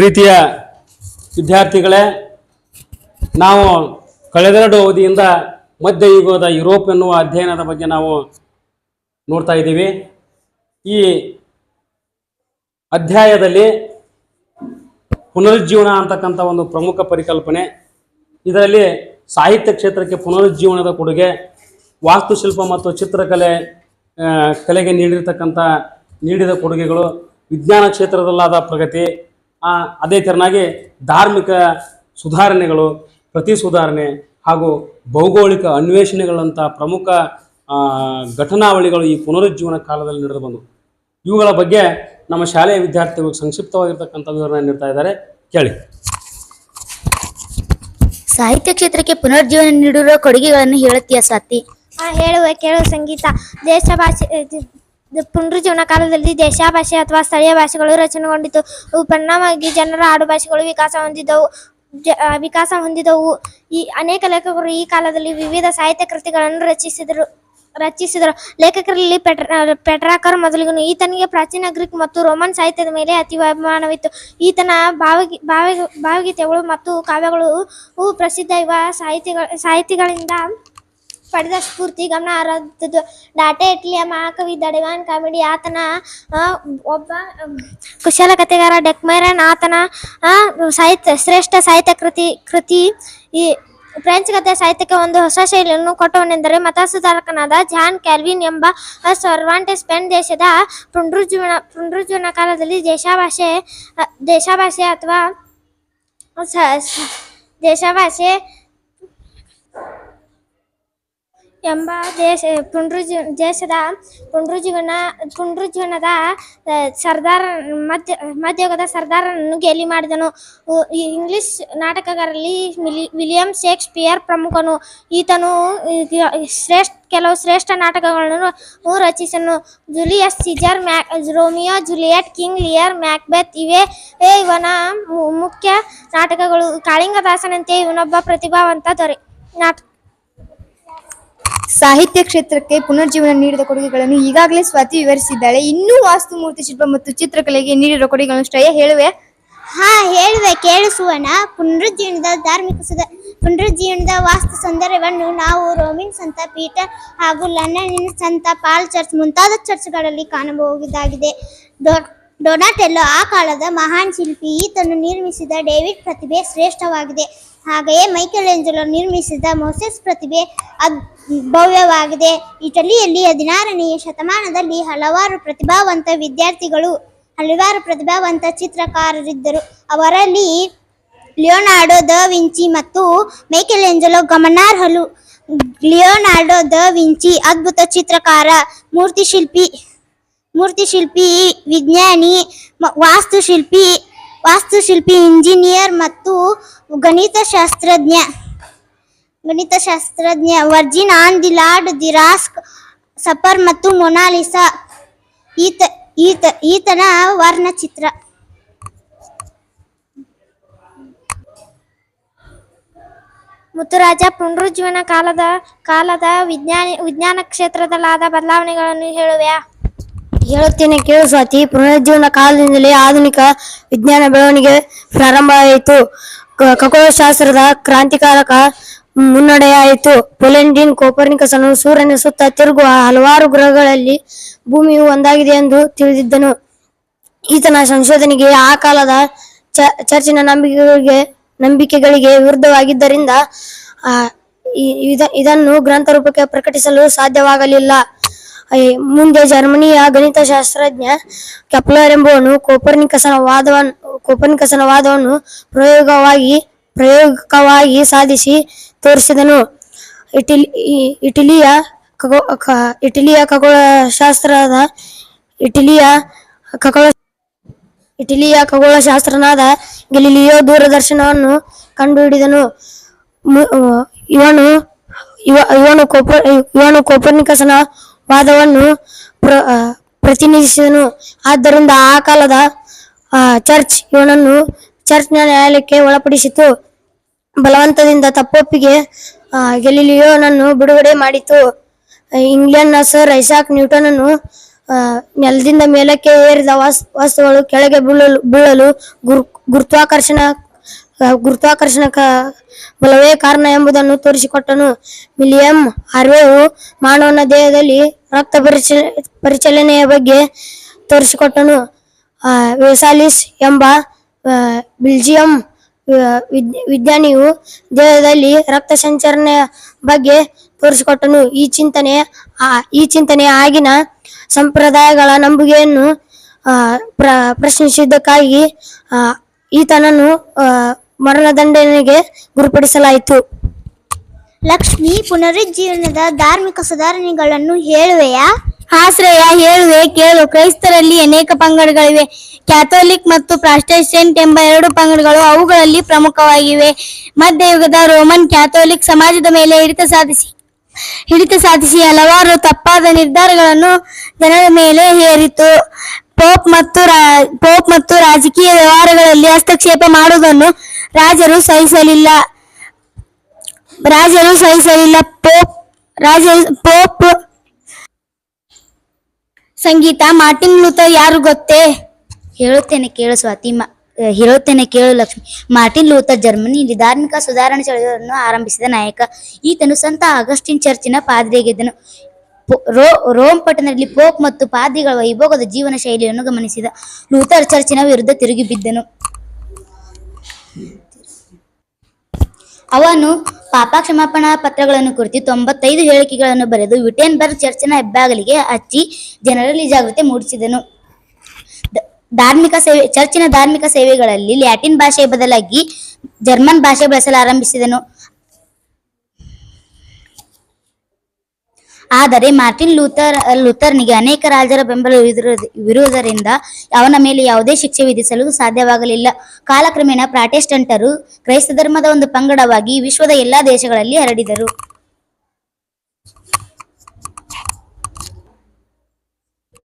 ಪ್ರೀತಿಯ ವಿದ್ಯಾರ್ಥಿಗಳೇ, ನಾವು ಕಳೆದೆರಡು ಅವಧಿಯಿಂದ ಮಧ್ಯಯುಗದ ಯುರೋಪ್ ಎನ್ನುವ ಅಧ್ಯಯನದ ಬಗ್ಗೆ ನಾವು ನೋಡ್ತಾ ಇದ್ದೀವಿ. ಈ ಅಧ್ಯಾಯದಲ್ಲಿ ಪುನರುಜ್ಜೀವನ ಅಂತಕ್ಕಂಥ ಒಂದು ಪ್ರಮುಖ ಪರಿಕಲ್ಪನೆ. ಇದರಲ್ಲಿ ಸಾಹಿತ್ಯ ಕ್ಷೇತ್ರಕ್ಕೆ ಪುನರುಜ್ಜೀವನದ ಕೊಡುಗೆ, ವಾಸ್ತುಶಿಲ್ಪ ಮತ್ತು ಚಿತ್ರಕಲೆ ಕಲೆಗೆ ನೀಡಿರ್ತಕ್ಕಂಥ, ನೀಡಿದ ಕೊಡುಗೆಗಳು, ವಿಜ್ಞಾನ ಕ್ಷೇತ್ರದಲ್ಲಾದ ಪ್ರಗತಿ ಅದೇ ತೆರನಾಗಿ ಧಾರ್ಮಿಕ ಸುಧಾರಣೆಗಳು ಪ್ರತಿ ಸುಧಾರಣೆ ಹಾಗೂ ಭೌಗೋಳಿಕ ಅನ್ವೇಷಣೆಗಳಂಥ ಪ್ರಮುಖ ಘಟನಾವಳಿಗಳು ಈ ಪುನರುಜ್ಜೀವನ ಕಾಲದಲ್ಲಿ ನಡೆದು ಬಂದವು. ಇವುಗಳ ಬಗ್ಗೆ ನಮ್ಮ ಶಾಲೆಯ ವಿದ್ಯಾರ್ಥಿಗಳು ಸಂಕ್ಷಿಪ್ತವಾಗಿರ್ತಕ್ಕಂಥ ವಿವರಣೆ ನೀಡ್ತಾ ಇದ್ದಾರೆ. ಕೇಳಿ. ಸಾಹಿತ್ಯ ಕ್ಷೇತ್ರಕ್ಕೆ ಪುನರುಜ್ಜೀವನ ನೀಡಿರುವ ಕೊಡುಗೆಗಳನ್ನು ಹೇಳುತ್ತೀಯ ಸಾತಿ ಆ ಹೇಳುವ ಕೇಳುವ ಸಂಗೀತ. ದೇಶ ಭಾಷೆ ಪುನರುಜ್ಜೀವನ ಕಾಲದಲ್ಲಿ ದೇಶ ಭಾಷೆ ಅಥವಾ ಸ್ಥಳೀಯ ಭಾಷೆಗಳು ರಚನೆಗೊಂಡಿತು. ಪರಿಣಾಮವಾಗಿ ಜನರ ಆಡು ಭಾಷೆಗಳು ವಿಕಾಸ ಹೊಂದಿದವು. ವಿಕಾಸ ಹೊಂದಿದವು. ಈ ಅನೇಕ ಲೇಖಕರು ಈ ಕಾಲದಲ್ಲಿ ವಿವಿಧ ಸಾಹಿತ್ಯ ಕೃತಿಗಳನ್ನು ರಚಿಸಿದರು. ರಚಿಸಿದರು. ಲೇಖಕರಲ್ಲಿ ಪೆಟ್ರ, ಪೆಟ್ರಾಕರ್ ಮೊದಲಿಗನು. ಈತನಿಗೆ ಪ್ರಾಚೀನ ಗ್ರೀಕ್ ಮತ್ತು ರೋಮನ್ ಸಾಹಿತ್ಯದ ಮೇಲೆ ಅತಿ ಅಭಿಮಾನವಿತ್ತು ಈತನ ಭಾವಗಿ ಭಾವ ಭಾವಗೀತೆಗಳು ಮತ್ತು ಕಾವ್ಯಗಳು ಪ್ರಸಿದ್ಧ ಇವ ಸಾಹಿತಿಗಳ ಸಾಹಿತಿಗಳಿಂದ ಪಡೆದ ಸ್ಫೂರ್ತಿ ಗಮನಾರ್ಹದ್ದು ಡಾಟೆ ಇಟ್ಲಿಯ ಮಹಾಕವಿ ದಡಿವಾನ್ ಕಾಮಿಡಿ ಆತನ ಒಬ್ಬ ಕುಶಲ ಕಥೆಗಾರ ಡೆಕ್ಮೈರನ್ ಆತನ ಸಾಹಿತ್ಯ, ಶ್ರೇಷ್ಠ ಸಾಹಿತ್ಯ ಕೃತಿ ಕೃತಿ, ಈ ಫ್ರೆಂಚ್ ಕಥೆ ಸಾಹಿತ್ಯಕ್ಕೆ ಒಂದು ಹೊಸ ಶೈಲಿಯನ್ನು ಕೊಟ್ಟವನೆಂದರೆ ಮತ ಸುಧಾರಕನಾದ ಜಾನ್ ಕ್ಯಾಲ್ವಿನ್ ಎಂಬ ಸರ್ವಾಂಟೆ ಸ್ಪೇನ್ ದೇಶದ ಪುನರುಜ್ಜೀವನ ಪುನರುಜ್ಜೀವನ ಕಾಲದಲ್ಲಿ ದೇಶಭಾಷೆ ದೇಶಭಾಷೆ ಅಥವಾ ದೇಶಭಾಷೆ ಎಂಬ ದೇಶ ಪುನರುಜ್ಜೀವ ದೇಶದ ಪುನರುಜ್ಜೀವನ ಪುನರುಜ್ಜೀವನದ ಸರ್ದಾರ, ಮಧ್ಯ, ಮಧ್ಯಯುಗದ ಸರ್ದಾರನನ್ನು ಗೇಲಿ ಮಾಡಿದನು. ಇಂಗ್ಲಿಷ್ ನಾಟಕಗಾರರಲ್ಲಿ ವಿಲಿಯಂ ಶೇಕ್ಸ್ಪಿಯರ್ ಪ್ರಮುಖನು. ಈತನು ಶ್ರೇಷ್ಠ, ಕೆಲವು ಶ್ರೇಷ್ಠ ನಾಟಕಗಳನ್ನು ರಚಿಸನು. ಜುಲಿಯಸ್ ಸಿಜರ್ ಮ್ಯಾಕ್ Romeo, Juliet, King Lear, Macbeth, ಇವೇ ಇವನ ಮುಖ್ಯ ನಾಟಕಗಳು. ಕಾಳಿಂಗದಾಸನಂತೆ ಇವನೊಬ್ಬ ಪ್ರತಿಭಾವಂತ ದೊರೆ, ನಾಟ ಸಾಹಿತ್ಯ ಕ್ಷೇತ್ರಕ್ಕೆ ಪುನರ್ಜೀವನ ನೀಡಿದ ಕೊಡುಗೆಗಳನ್ನು ಈಗಾಗಲೇ ಸ್ವಾತಿ ವಿವರಿಸಿದ್ದಾಳೆ. ಇನ್ನೂ ವಾಸ್ತು ಮೂರ್ತಿ ಶಿಲ್ಪ ಮತ್ತು ಚಿತ್ರಕಲೆಗೆ ನೀಡಿರುವ ಕೊಡುಗೆಗಳನ್ನು ಶ್ರೇಯ ಹೇಳುವೆ. ಹಾ, ಹೇಳುವೆ. ಕೇಳಿಸುವನ ಪುನರುಜ್ಜೀವನದ ಧಾರ್ಮಿಕ ಸುಧ ಪುನರುಜ್ಜೀವನದ ವಾಸ್ತು ಸೌಂದರ್ಯವನ್ನು ನಾವು ರೋಮಿನ್ ಸಂತ ಪೀಟರ್ ಹಾಗೂ ಲಂಡನ್ನಿನ ಸಂತ ಪಾಲ್ ಚರ್ಚ್ ಮುಂತಾದ ಚರ್ಚ್ಗಳಲ್ಲಿ ಕಾಣಬಹುದಾಗಿದೆ. ಡೊನಾಟೆಲ್ಲೋ ಆ ಕಾಲದ ಮಹಾನ್ ಶಿಲ್ಪಿ. ಈತನು ನಿರ್ಮಿಸಿದ ಡೇವಿಡ್ ಪ್ರತಿಭೆ ಶ್ರೇಷ್ಠವಾಗಿದೆ. ಹಾಗೆಯೇ ಮೈಕೆಲ್ ಏಂಜಲೋ ನಿರ್ಮಿಸಿದ ಮೊಸೆಸ್ ಪ್ರತಿಭೆ ಅದ್ ಭವ್ಯವಾಗಿದೆ. ಇಟಲಿಯಲ್ಲಿ ಹದಿನಾರನೆಯ ಶತಮಾನದಲ್ಲಿ ಹಲವಾರು ಪ್ರತಿಭಾವಂತ ವಿದ್ಯಾರ್ಥಿಗಳು, ಹಲವಾರು ಪ್ರತಿಭಾವಂತ ಚಿತ್ರಕಾರರಿದ್ದರು. ಅವರಲ್ಲಿ ಲಿಯೋನಾರ್ಡೋ ದ ವಿಂಚಿ ಮತ್ತು ಮೈಕೆಲ್ ಏಂಜಲೋ ಗಮನಾರ್ಹಲು ಲಿಯೋನಾರ್ಡೋ ದ ವಿಂಚಿ ಅದ್ಭುತ ಚಿತ್ರಕಾರ, ಮೂರ್ತಿಶಿಲ್ಪಿ ಮೂರ್ತಿಶಿಲ್ಪಿ, ವಿಜ್ಞಾನಿ ವಾಸ್ತುಶಿಲ್ಪಿ ವಾಸ್ತುಶಿಲ್ಪಿ, ಇಂಜಿನಿಯರ್ ಮತ್ತು ಗಣಿತಶಾಸ್ತ್ರಜ್ಞ. ಗಣಿತಶಾಸ್ತ್ರಜ್ಞ Virgin on the Lord the ರಾಸ್ಕ್ suffer ಮತ್ತು ಮೊನಾಲಿಸಾ. ಈತ ಈತ ಈತನ ವರ್ಣಚಿತ್ರ. ಮುತ್ತುರಾಜ ಪುನರುಜ್ಜೀವನ ಕಾಲದ ಕಾಲದ ವಿಜ್ಞಾನಿ ವಿಜ್ಞಾನ ಕ್ಷೇತ್ರದಲ್ಲಾದ ಬದಲಾವಣೆಗಳನ್ನು ಹೇಳುವೆಯಾ ಹೇಳುತ್ತೇನೆ ಕೇಳು ಸ್ವಾತಿ ಪುನರುಜ್ಜೀವನ ಕಾಲದಿಂದಲೇ ಆಧುನಿಕ ವಿಜ್ಞಾನ ಬೆಳವಣಿಗೆ ಪ್ರಾರಂಭವಾಯಿತು. ಕ- ಖಗೋಳಶಾಸ್ತ್ರದ ಕ್ರಾಂತಿಕಾರಕ ಮುನ್ನಡೆಯಾಯಿತು. ಪೊಲೆಂಡಿನ್ ಕೋಪರ್ನಿಕಸನು ಸೂರ್ಯನ ಸುತ್ತ ತಿರುಗುವ ಹಲವಾರು ಗ್ರಹಗಳಲ್ಲಿ ಭೂಮಿಯು ಒಂದಾಗಿದೆ ಎಂದು ತಿಳಿದಿದ್ದನು. ಈತನ ಸಂಶೋಧನೆಗೆ ಆ ಕಾಲದ ಚರ್ಚಿನ ನಂಬಿಕೆಗಳಿಗೆ ನಂಬಿಕೆಗಳಿಗೆ ವಿರುದ್ಧವಾಗಿದ್ದರಿಂದ ಇದನ್ನು ಗ್ರಂಥ ರೂಪಕ್ಕೆ ಪ್ರಕಟಿಸಲು ಸಾಧ್ಯವಾಗಲಿಲ್ಲ. ಮುಂದೆ ಜರ್ಮನಿಯ ಗಣಿತಶಾಸ್ತ್ರಜ್ಞ ಕೆಪ್ಲರ್ ಎಂಬುವನು ಕೋಪರ್ನಿಕಸನ ವಾದವನ್ನು ಕೋಪರ್ನಿಕಸನ ವಾದವನ್ನು ಪ್ರಯೋಗವಾಗಿ ಪ್ರಯೋಗವಾಗಿ ಸಾಧಿಸಿ ತೋರಿಸಿದನು. ಇಟಲಿ ಇಟಲಿಯ ಖಗೋ ಇಟಲಿಯ ಖಗೋಳಶಾಸ್ತ್ರದ, ಇಟಲಿಯ ಖಗೋಳ, ಇಟಲಿಯ ಖಗೋಳಶಾಸ್ತ್ರನಾದ ಗೆಲಿಲಿಯೋ ದೂರದರ್ಶನವನ್ನು ಕಂಡುಹಿಡಿದನು. ಇವನು, ಇವ, ಇವನು ಕೋಪ, ಇವನು ಕೋಪರ್ನಿಕಸನ ವಾದವನ್ನು ಪ್ರ ಪ್ರತಿನಿಧಿಸಿದನು. ಆದ್ದರಿಂದ ಆ ಕಾಲದ ಚರ್ಚ್ ಇವನನ್ನು, ಚರ್ಚ್ನ ನ್ಯಾಯಾಲಯಕ್ಕೆ ಒಳಪಡಿಸಿತು. ಬಲವಂತದಿಂದ ತಪ್ಪೊಪ್ಪಿಗೆ ಗೆಲಿಲಿಯೋನನ್ನು ಬಿಡುಗಡೆ ಮಾಡಿತು. ಇಂಗ್ಲೆಂಡ್ನ ಸರ್ ಐಸಾಕ್ ನ್ಯೂಟನನ್ನು ನೆಲದಿಂದ ಮೇಲಕ್ಕೆ ಏರಿದ ವಸ್- ವಸ್ತುಗಳು ಕೆಳಗೆ ಬೀಳಲು ಬೀಳಲು ಗುರು, ಗುರುತ್ವಾಕರ್ಷಣ ಗುರುತ್ವಾಕರ್ಷಣ ಬಲವೇ ಕಾರಣ ಎಂಬುದನ್ನು ತೋರಿಸಿಕೊಟ್ಟನು. ಮಿಲಿಯಂ ಹರ್ವೆಯು ಮಾನವನ ದೇಹದಲ್ಲಿ ರಕ್ತ ಪರಿಚ, ಪರಿಚಲನೆಯ ಬಗ್ಗೆ ತೋರಿಸಿಕೊಟ್ಟನು. ವೇಸಾಲಿಸ್ ಎಂಬ ಬೆಲ್ಜಿಯಂ ವಿಜ್ಞಾನಿಯು ದೇಹದಲ್ಲಿ ರಕ್ತ ಸಂಚರಣೆಯ ಬಗ್ಗೆ ತೋರಿಸಿಕೊಟ್ಟನು. ಈ ಚಿಂತನೆ ಈ ಚಿಂತನೆ ಆಗಿನ ಸಂಪ್ರದಾಯಗಳ ನಂಬುಗೆಯನ್ನು ಆ, ಪ್ರ ಪ್ರಶ್ನಿಸಿದ್ದಕ್ಕಾಗಿ ಈತನನ್ನು ಮರಣದಂಡನೆಗೆ ಗುರುಪಡಿಸಲಾಯಿತು. ಲಕ್ಷ್ಮಿ ಪುನರುಜ್ಜೀವನದ ಧಾರ್ಮಿಕ ಸುಧಾರಣೆಗಳನ್ನು ಹೇಳುವೆಯಾ? ಆಶ್ರಯ ಹೇಳುವೆ, ಕೇಳು. ಕ್ರೈಸ್ತರಲ್ಲಿ ಅನೇಕ ಪಂಗಡಗಳಿವೆ. ಕ್ಯಾಥೋಲಿಕ್ ಮತ್ತು ಪ್ರಾಸ್ಟೆಸ್ಟೆಂಟ್ ಎಂಬ ಎರಡು ಪಂಗಡಗಳು ಅವುಗಳಲ್ಲಿ ಪ್ರಮುಖವಾಗಿವೆ. ಮಧ್ಯಯುಗದ ರೋಮನ್ ಕ್ಯಾಥೋಲಿಕ್ ಸಮಾಜದ ಮೇಲೆ ಹಿಡಿತ ಸಾಧಿಸಿ ಹಿಡಿತ ಸಾಧಿಸಿ ಹಲವಾರು ತಪ್ಪಾದ ನಿರ್ಧಾರಗಳನ್ನು ಜನರ ಮೇಲೆ ಹೇರಿತು. ಪೋಪ್ ಮತ್ತು ಪೋಪ್ ಮತ್ತು ರಾಜಕೀಯ ವ್ಯವಹಾರಗಳಲ್ಲಿ ಹಸ್ತಕ್ಷೇಪ ಮಾಡುವುದನ್ನು ರಾಜರು ಸಹಿಸಲಿಲ್ಲ. ರಾಜರು ಸಹಿಸಲಿಲ್ಲ. ಪೋಪ್, ರಾಜ, ಪೋಪ್ ಸಂಗೀತ ಮಾರ್ಟಿನ್ ಲೂಥರ್ ಯಾರು ಗೊತ್ತೇ? ಹೇಳುತ್ತೇನೆ ಕೇಳು ಸ್ವಾತಿ ಹೇಳುತ್ತೇನೆ ಕೇಳು ಲಕ್ಷ್ಮಿ. ಮಾರ್ಟಿನ್ ಲೂಥರ್ ಜರ್ಮನಿಯಲ್ಲಿ ಧಾರ್ಮಿಕ ಸುಧಾರಣೆ ಚಳವಳಿಯನ್ನು ಆರಂಭಿಸಿದ ನಾಯಕ. ಈತನು ಸಂತ ಆಗಸ್ಟಿನ್ ಚರ್ಚಿನ ಪಾದ್ರಿಯಾಗಿದ್ದನು ಪೊ- ರೋ, ರೋಮ್ ಪಟ್ಟಣದಲ್ಲಿ ಪೋಪ್ ಮತ್ತು ಪಾದ್ರಿಗಳ ವೈಭೋಗದ ಜೀವನ ಶೈಲಿಯನ್ನು ಗಮನಿಸಿದ ಲೂಥರ್ ಚರ್ಚಿನ ವಿರುದ್ಧ ತಿರುಗಿ ಬಿದ್ದನು. ಅವನು ಪಾಪ ಕ್ಷಮಾಪಣಾ ಪತ್ರಗಳನ್ನು ಕುರಿತು ತೊಂಬತ್ತೈದು ಹೇಳಿಕೆಗಳನ್ನು ಬರೆದು ವಿಟೇನ್ಬರ್ಗ್ ಚರ್ಚಿನ ಹೆಬ್ಬಾಗಲಿಗೆ ಹಚ್ಚಿ ಜನರಲ್ಲಿ ಜಾಗೃತಿ ಮೂಡಿಸಿದನು. ಧಾರ್ಮಿಕ ಸೇವೆ, ಚರ್ಚಿನ ಧಾರ್ಮಿಕ ಸೇವೆಗಳಲ್ಲಿ ಲ್ಯಾಟಿನ್ ಭಾಷೆಯ ಬದಲಾಗಿ ಜರ್ಮನ್ ಭಾಷೆ ಬಳಸಲು ಆದರೆ ಮಾರ್ಟಿನ್ ಲೂಥರ್, ಲೂಥರ್ನಿಗೆ ಅನೇಕ ರಾಜರ ಬೆಂಬಲ ಇರುವುದ- ಇರುವುದರಿಂದ ಅವನ ಮೇಲೆ ಯಾವುದೇ ಶಿಕ್ಷೆ ವಿಧಿಸಲು ಸಾಧ್ಯವಾಗಲಿಲ್ಲ. ಕಾಲಕ್ರಮೇಣ ಪ್ರಾಟೆಸ್ಟೆಂಟರು ಕ್ರೈಸ್ತ ಧರ್ಮದ ಒಂದು ಪಂಗಡವಾಗಿ ವಿಶ್ವದ ಎಲ್ಲಾ ದೇಶಗಳಲ್ಲಿ ಹರಡಿದರು.